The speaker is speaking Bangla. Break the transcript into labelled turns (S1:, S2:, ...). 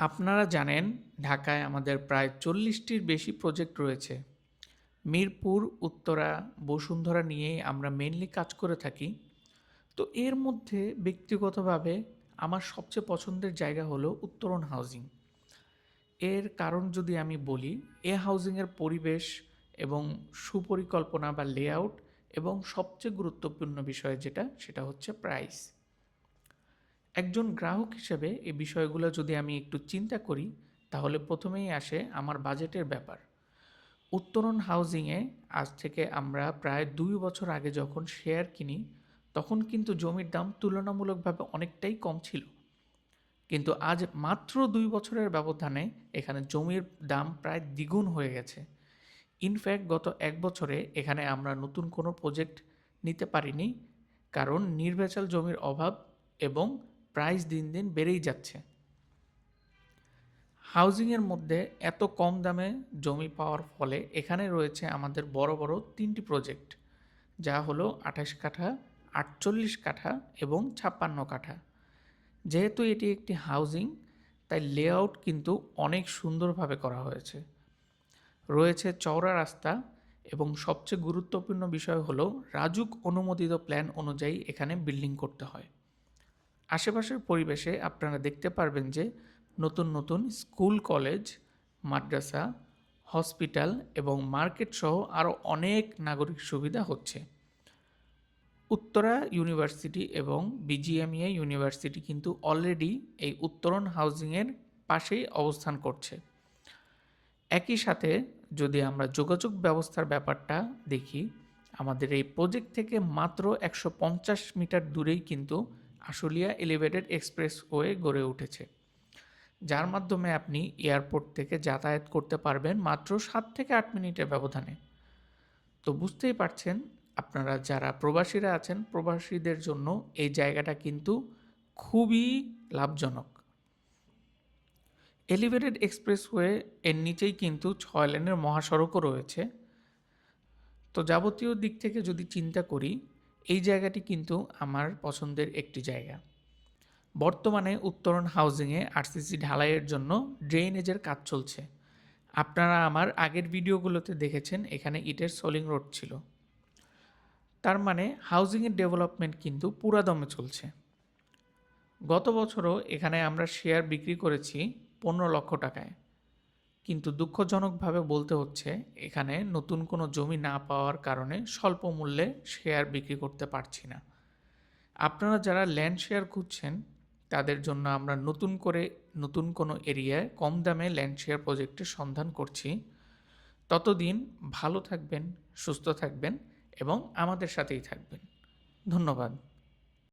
S1: আপনারা জানেন ঢাকায় আমাদের প্রায় চল্লিশটির বেশি প্রজেক্ট রয়েছে। মিরপুর, উত্তরা, বসুন্ধরা নিয়েই আমরা মেনলি কাজ করে থাকি। তো এর মধ্যে ব্যক্তিগতভাবে আমার সবচেয়ে পছন্দের জায়গা হলো উত্তরণ হাউজিং এর কারণ যদি আমি বলি, এ হাউজিংয়ের পরিবেশ এবং সুপরিকল্পনা বা লেআউট এবং সবচেয়ে গুরুত্বপূর্ণ বিষয় যেটা, সেটা হচ্ছে প্রাইস একজন গ্রাহক হিসেবে এই বিষয়গুলো যদি আমি একটু চিন্তা করি, তাহলে প্রথমেই আসে আমার বাজেটের ব্যাপার। উত্তরণ হাউজিংয়ে আজ থেকে আমরা প্রায় দুই বছর আগে যখন শেয়ার কিনি, তখন কিন্তু জমির দাম তুলনামূলকভাবে অনেকটাই কম ছিল। কিন্তু আজ মাত্র দুই বছরের ব্যবধানে এখানে জমির দাম প্রায় দ্বিগুণ হয়ে গেছে। ইনফ্যাক্ট গত এক বছরে এখানে আমরা নতুন কোনো প্রজেক্ট নিতে পারিনি, কারণ নির্ভেজাল জমির অভাব এবং প্রাইস দিন দিন বেড়েই যাচ্ছে। হাউজিংয়ের মধ্যে এত কম দামে জমি পাওয়ার ফলে এখানে রয়েছে আমাদের বড় বড় তিনটি প্রজেক্ট, যা হলো আঠাশ কাঠা, আটচল্লিশ কাঠা এবং ছাপ্পান্ন কাঠা। যেহেতু এটি একটি হাউজিং, তাই লেআউট কিন্তু অনেক সুন্দরভাবে করা হয়েছে। রয়েছে চওড়া রাস্তা এবং সবচেয়ে গুরুত্বপূর্ণ বিষয় হলো রাজুক অনুমোদিত প্ল্যান অনুযায়ী এখানে বিল্ডিং করতে হয়। আশেপাশের পরিবেশে আপনারা দেখতে পারবেন যে নতুন নতুন স্কুল, কলেজ, মাদ্রাসা, হসপিটাল এবং মার্কেট সহ আরও অনেক নাগরিক সুবিধা হচ্ছে। উত্তরা ইউনিভার্সিটি এবং বিজিএমইএ ইউনিভার্সিটি কিন্তু অলরেডি এই উত্তরণ হাউজিংয়ের পাশেই অবস্থান করছে। একই সাথে যদি আমরা যোগাযোগ ব্যবস্থার ব্যাপারটা দেখি, আমাদের এই প্রজেক্ট থেকে মাত্র একশো পঞ্চাশ মিটার দূরেই কিন্তু আশুলিয়া এলিভেটেড এক্সপ্রেসওয়ে গড়ে উঠেছে। যার মাধ্যমে আপনি এয়ারপোর্ট থেকে যাতায়াত করতে পারবেন মাত্র সাত থেকে আট মিনিটের ব্যবধানে। তো বুঝতেই পারছেন, আপনারা যারা প্রবাসীরা আছেন, প্রবাসীদের জন্য এই জায়গাটা কিন্তু খুবই লাভজনক। এলিভেটেড এক্সপ্রেসওয়ে এর নিচেই কিন্তু ছয় লেনের মহাসড়কও রয়েছে। তো যাবতীয় দিক থেকে যদি চিন্তা করি এই জায়গাটি কিন্তু আমার পছন্দের একটি জায়গা। বর্তমানে উত্তরণ হাউজিংয়ে আরসিসি ঢালাইয়ের জন্য ড্রেনেজের কাজ চলছে। আপনারা আমার আগের ভিডিওগুলোতে দেখেছেন, এখানে ইটের সোলিং রোড ছিল। তার মানে হাউজিংয়ের ডেভেলপমেন্ট কিন্তু পুরাদমে চলছে। গত বছরও এখানে আমরা শেয়ার বিক্রি করেছি পনেরো লক্ষ টাকায়। কিন্তু দুঃখজনকভাবে বলতে হচ্ছে, এখানে নতুন কোনো জমি না পাওয়ার কারণে স্বল্প মূল্যে শেয়ার বিক্রি করতে পারছি না। আপনারা যারা ল্যান্ড শেয়ার খুঁজছেন, তাদের জন্য আমরা নতুন করে নতুন কোনো এরিয়ায় কম দামে ল্যান্ড শেয়ার প্রজেক্টের সন্ধান করছি। ততদিন ভালো থাকবেন, সুস্থ থাকবেন এবং আমাদের সাথেই থাকবেন। ধন্যবাদ।